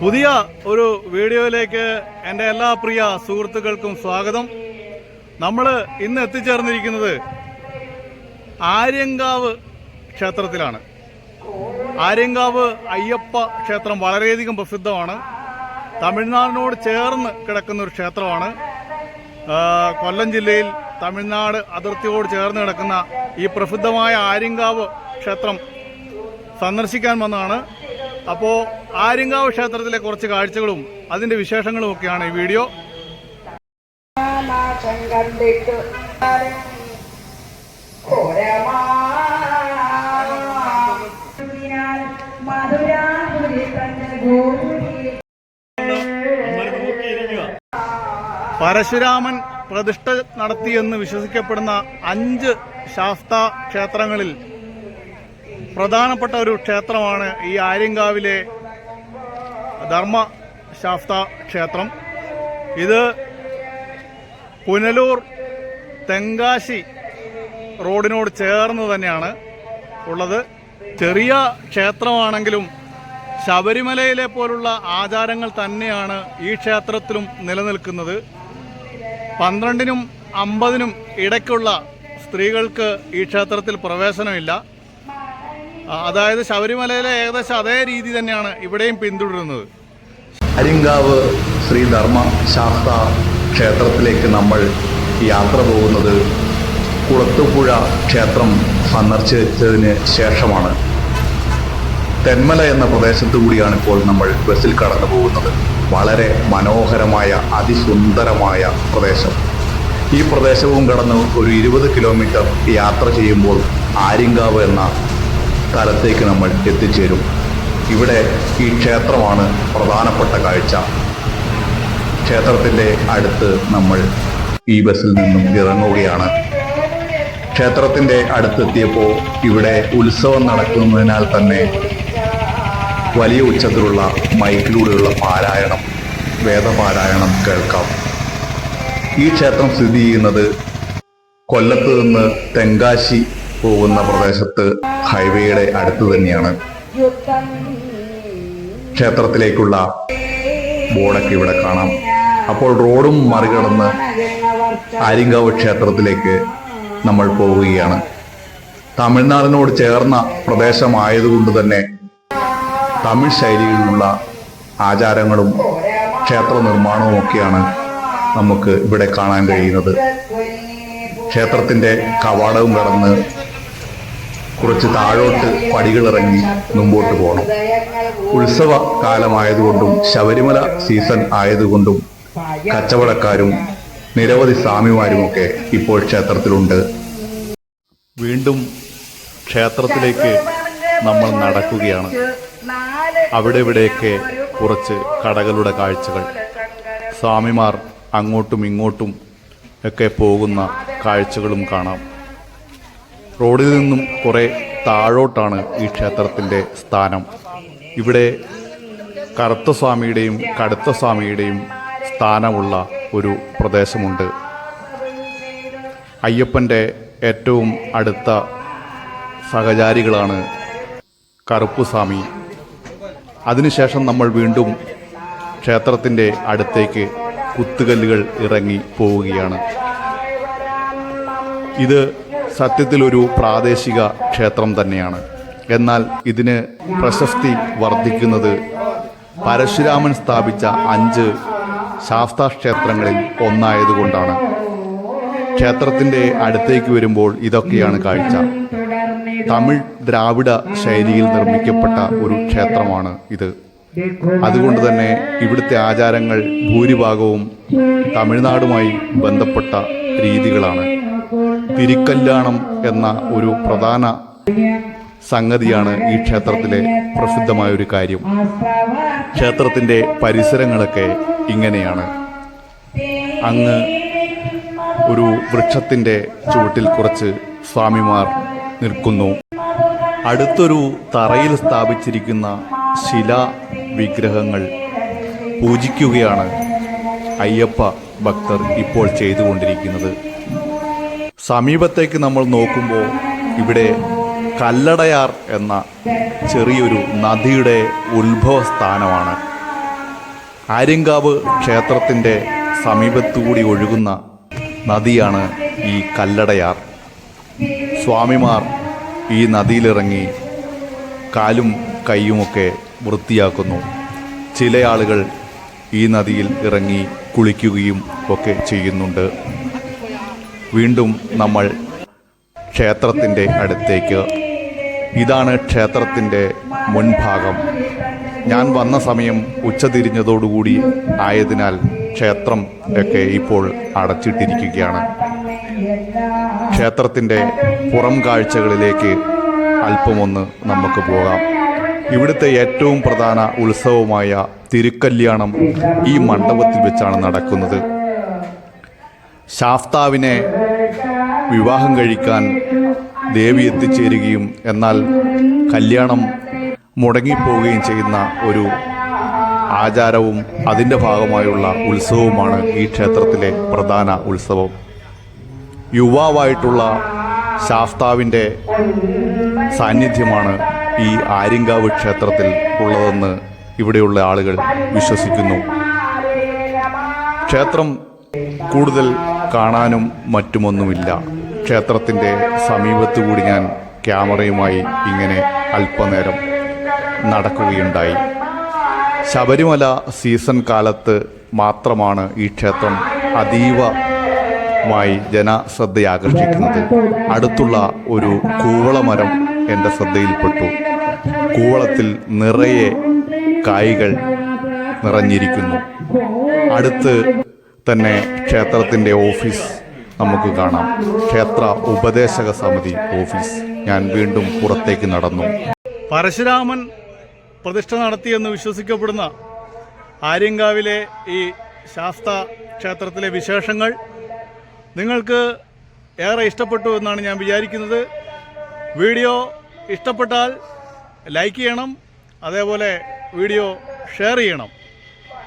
പുതിയ ഒരു വീഡിയോയിലേക്ക് എന്റെ എല്ലാ പ്രിയ സുഹൃത്തുക്കൾക്കും സ്വാഗതം. നമ്മൾ ഇന്ന് എത്തിച്ചേർന്നിരിക്കുന്നത് ആര്യങ്കാവ് ക്ഷേത്രത്തിലാണ്. ആര്യങ്കാവ് അയ്യപ്പ ക്ഷേത്രം വളരെയധികം പ്രസിദ്ധമാണ്. തമിഴ്നാടിനോട് ചേർന്ന് കിടക്കുന്ന ഒരു ക്ഷേത്രമാണ്. കൊല്ലം ജില്ലയിൽ തമിഴ്നാട് അതിർത്തിയോട് ചേർന്ന് കിടക്കുന്ന ഈ പ്രസിദ്ധമായ ആര്യങ്കാവ് ക്ഷേത്രം സന്ദർശിക്കാൻ വന്നതാണ്. അപ്പോൾ ആര്യങ്കാവ് ക്ഷേത്രത്തിലെ കുറച്ച് കാഴ്ചകളും അതിന്റെ വിശേഷങ്ങളും ഒക്കെയാണ് ഈ വീഡിയോ. പരശുരാമൻ പ്രതിഷ്ഠ നടത്തിയെന്ന് വിശ്വസിക്കപ്പെടുന്ന അഞ്ച് ശാസ്ത ക്ഷേത്രങ്ങളിൽ പ്രധാനപ്പെട്ട ഒരു ക്ഷേത്രമാണ് ഈ ആര്യങ്കാവിലെ ധർമ്മശാസ്ത ക്ഷേത്രം. ഇത് പുനലൂർ തെങ്കാശി റോഡിനോട് ചേർന്ന് തന്നെയാണ് ഉള്ളത്. ചെറിയ ക്ഷേത്രമാണെങ്കിലും ശബരിമലയിലെ പോലുള്ള ആചാരങ്ങൾ തന്നെയാണ് ഈ ക്ഷേത്രത്തിലും നിലനിൽക്കുന്നത്. പന്ത്രണ്ടിനും അമ്പതിനും ഇടയ്ക്കുള്ള സ്ത്രീകൾക്ക് ഈ ക്ഷേത്രത്തിൽ പ്രവേശനമില്ല. അതായത് ശബരിമലയിലെ ഏകദേശം അതേ രീതി തന്നെയാണ് ഇവിടെയും പിന്തുടരുന്നത്. അരിങ്കാവ് ശ്രീ ധർമ്മ ശാസ്ത ക്ഷേത്രത്തിലേക്ക് നമ്മൾ യാത്ര പോകുന്നത് കുളത്തുപുഴ ക്ഷേത്രം സന്ദർശിച്ചതിന് ശേഷമാണ്. തെന്മല എന്ന പ്രദേശത്തു കൂടിയാണ് ഇപ്പോൾ നമ്മൾ ബസ്സിൽ കടന്നു പോകുന്നത്. വളരെ മനോഹരമായ അതിസുന്ദരമായ പ്രദേശം. ഈ പ്രദേശവും കടന്ന് ഒരു ഇരുപത് കിലോമീറ്റർ യാത്ര ചെയ്യുമ്പോൾ ആര്യങ്കാവ് എന്ന സ്ഥലത്തേക്ക് നമ്മൾ എത്തിച്ചേരും. ഇവിടെ ഈ ക്ഷേത്രമാണ് പ്രധാനപ്പെട്ട കാഴ്ച. ക്ഷേത്രത്തിന്റെ അടുത്ത് നമ്മൾ ഈ ബസ്സിൽ നിന്നും ഇറങ്ങുകയാണ്. ക്ഷേത്രത്തിന്റെ അടുത്തെത്തിയപ്പോൾ ഇവിടെ ഉത്സവം നടക്കുന്നതിനാൽ തന്നെ വലിയ ഉച്ചത്തിലുള്ള മൈക്കിലൂടെയുള്ള പാരായണം വേദപാരായണം കേൾക്കാം. ഈ ക്ഷേത്രം സ്ഥിതി ചെയ്യുന്നത് കൊല്ലത്ത് നിന്ന് തെങ്കാശി പോകുന്ന പ്രദേശത്ത് ഹൈവേയുടെ അടുത്ത് തന്നെയാണ്. ക്ഷേത്രത്തിലേക്കുള്ള ബോർഡൊക്കെ ഇവിടെ കാണാം. അപ്പോൾ റോഡും മറികടന്ന് ആര്യങ്കാവ് ക്ഷേത്രത്തിലേക്ക് നമ്മൾ പോവുകയാണ്. തമിഴ്നാടിനോട് ചേർന്ന പ്രദേശമായതുകൊണ്ട് തന്നെ തമിഴ് ശൈലിയിലുള്ള ആചാരങ്ങളും ക്ഷേത്ര നിർമ്മാണവും ഒക്കെയാണ് നമുക്ക് ഇവിടെ കാണാൻ കഴിയുന്നത്. ക്ഷേത്രത്തിന്റെ കവാടവും കടന്ന് കുറച്ച് താഴോട്ട് പടികളിറങ്ങി മുമ്പോട്ട് പോകണം ഉത്സവ കാലമായതുകൊണ്ടും ശബരിമല സീസൺ ആയതുകൊണ്ടും കച്ചവടക്കാരും നിരവധി സ്വാമിമാരുമൊക്കെ ഇപ്പോൾ ക്ഷേത്രത്തിലുണ്ട്. വീണ്ടും ക്ഷേത്രത്തിലേക്ക് നമ്മൾ നടക്കുകയാണ്. അവിടെ ഇവിടെയൊക്കെ കുറച്ച് കടകളുടെ കാഴ്ചകൾ. സ്വാമിമാർ അങ്ങോട്ടും ഇങ്ങോട്ടും ഒക്കെ പോകുന്ന കാഴ്ചകളും കാണാം. റോഡിൽ നിന്നും കുറേ താഴോട്ടാണ് ഈ ക്ഷേത്രത്തിന്റെ സ്ഥാനം. ഇവിടെ കറുത്ത സ്വാമിയുടെയും കടുത്ത സ്വാമിയുടെയും സ്ഥാനമുള്ള ഒരു പ്രദേശമുണ്ട്. അയ്യപ്പന്റെ ഏറ്റവും അടുത്ത സഹചാരികളാണ് കറുപ്പുസ്വാമി അതിനുശേഷം നമ്മൾ വീണ്ടും ക്ഷേത്രത്തിന്റെ അടുത്തേക്ക് കുത്തുകല്ലുകൾ ഇറങ്ങി പോവുകയാണ്. ഇത് സത്യത്തിലൊരു പ്രാദേശിക ക്ഷേത്രം തന്നെയാണ്. എന്നാൽ ഇതിന് പ്രശസ്തി വർദ്ധിക്കുന്നത് പരശുരാമൻ സ്ഥാപിച്ച അഞ്ച് ശാസ്താക്ഷേത്രങ്ങളിൽ ഒന്നായതുകൊണ്ടാണ്. ക്ഷേത്രത്തിന്റെ അടുത്തേക്ക് വരുമ്പോൾ ഇതൊക്കെയാണ് കാഴ്ച. തമിഴ് ദ്രാവിഡ ശൈലിയിൽ നിർമ്മിക്കപ്പെട്ട ഒരു ക്ഷേത്രമാണ് ഇത്. അതുകൊണ്ട് തന്നെ ഇവിടുത്തെ ആചാരങ്ങൾ ഭൂരിഭാഗവും തമിഴ്നാടുമായി ബന്ധപ്പെട്ട രീതികളാണ്. തിരുക്കല്യാണം എന്ന ഒരു പ്രധാന സംഗതിയാണ് ഈ ക്ഷേത്രത്തിലെ പ്രസിദ്ധമായ ഒരു കാര്യം. ക്ഷേത്രത്തിന്റെ പരിസരങ്ങളൊക്കെ ഇങ്ങനെയാണ്. അങ്ങ് ഒരു വൃക്ഷത്തിന്റെ ചുവട്ടിൽ കുറച്ച് സ്വാമിമാർ നിൽക്കുന്നു. അടുത്തൊരു തറയിൽ സ്ഥാപിച്ചിരിക്കുന്ന ശിലാ വിഗ്രഹങ്ങൾ പൂജിക്കുകയാണ് അയ്യപ്പ ഭക്തർ ഇപ്പോൾ ചെയ്തുകൊണ്ടിരിക്കുന്നത്. സമീപത്തേക്ക് നമ്മൾ നോക്കുമ്പോൾ ഇവിടെ കല്ലടയാർ എന്ന ചെറിയൊരു നദിയുടെ ഉത്ഭവസ്ഥാനമാണ്. ആര്യങ്കാവ് ക്ഷേത്രത്തിന്റെ സമീപത്തുകൂടി ഒഴുകുന്ന നദിയാണ് ഈ കല്ലടയാർ. സ്വാമിമാർ ഈ നദിയിലിറങ്ങി കാലും കൈയുമൊക്കെ വൃത്തിയാക്കുന്നു. ചില ആളുകൾ ഈ നദിയിൽ ഇറങ്ങി കുളിക്കുകയും ഒക്കെ ചെയ്യുന്നുണ്ട്. വീണ്ടും നമ്മൾ ക്ഷേത്രത്തിന്റെ അടുത്തേക്ക്. ഇതാണ് ക്ഷേത്രത്തിന്റെ മുൻഭാഗം. ഞാൻ വന്ന സമയം ഉച്ചതിരിഞ്ഞതോടുകൂടി ആയതിനാൽ ക്ഷേത്രം ഒക്കെ ഇപ്പോൾ അടച്ചിട്ടിരിക്കുകയാണ്. ക്ഷേത്രത്തിന്റെ പുറം കാഴ്ചകളിലേക്ക് അല്പമൊന്ന് നമുക്ക് പോകാം. ഇവിടുത്തെ ഏറ്റവും പ്രധാന ഉത്സവമായ തിരുക്കല്യാണം ഈ മണ്ഡപത്തിൽ വെച്ചാണ് നടക്കുന്നത്. ശാസ്താവിനെ വിവാഹം കഴിക്കാൻ ദേവി എത്തിച്ചേരുകയും എന്നാൽ കല്യാണം മുടങ്ങിപ്പോവുകയും ചെയ്യുന്ന ഒരു ആചാരവും അതിന്റെ ഭാഗമായുള്ള ഉത്സവവുമാണ് ഈ ക്ഷേത്രത്തിലെ പ്രധാന ഉത്സവം. യുവാവായിട്ടുള്ള ശാസ്താവിന്റെ സാന്നിധ്യമാണ് ഈ ആര്യങ്കാവ് ക്ഷേത്രത്തിൽ ഉള്ളതെന്ന് ഇവിടെയുള്ള ആളുകൾ വിശ്വസിക്കുന്നു. ക്ഷേത്രം കൂടുതൽ കാണാനും മറ്റുമൊന്നുമില്ല. ക്ഷേത്രത്തിന്റെ സമീപത്തു കൂടി ഞാൻ ക്യാമറയുമായി ഇങ്ങനെ അല്പനേരം നടക്കുകയുണ്ടായി. ശബരിമല സീസൺ കാലത്ത് മാത്രമാണ് ഈ ക്ഷേത്രം അതീവമായി ജനശ്രദ്ധയാകർഷിക്കുന്നത്. അടുത്തുള്ള ഒരു കൂവളമരം എന്റെ ശ്രദ്ധയിൽപ്പെട്ടു. കൂവളത്തിൽ നിറയെ കായ്കൾ നിറഞ്ഞിരിക്കുന്നു. അടുത്ത് തന്നെ ക്ഷേത്രത്തിന്റെ ഓഫീസ് നമുക്ക് കാണാം. ക്ഷേത്ര ഉപദേശക സമിതി ഓഫീസ്. ഞാൻ വീണ്ടും പുറത്തേക്ക് നടന്നു. പരശുരാമൻ പ്രതിഷ്ഠ നടത്തിയെന്ന് വിശ്വസിക്കപ്പെടുന്ന ആര്യങ്കാവിലെ ഈ ശാസ്ത ക്ഷേത്രത്തിലെ വിശേഷങ്ങൾ നിങ്ങൾക്ക് ഏറെ ഇഷ്ടപ്പെട്ടു എന്നാണ് ഞാൻ വിചാരിക്കുന്നത്. വീഡിയോ ഇഷ്ടപ്പെട്ടാൽ ലൈക്ക് ചെയ്യണം അതേപോലെ വീഡിയോ ഷെയർ ചെയ്യണം.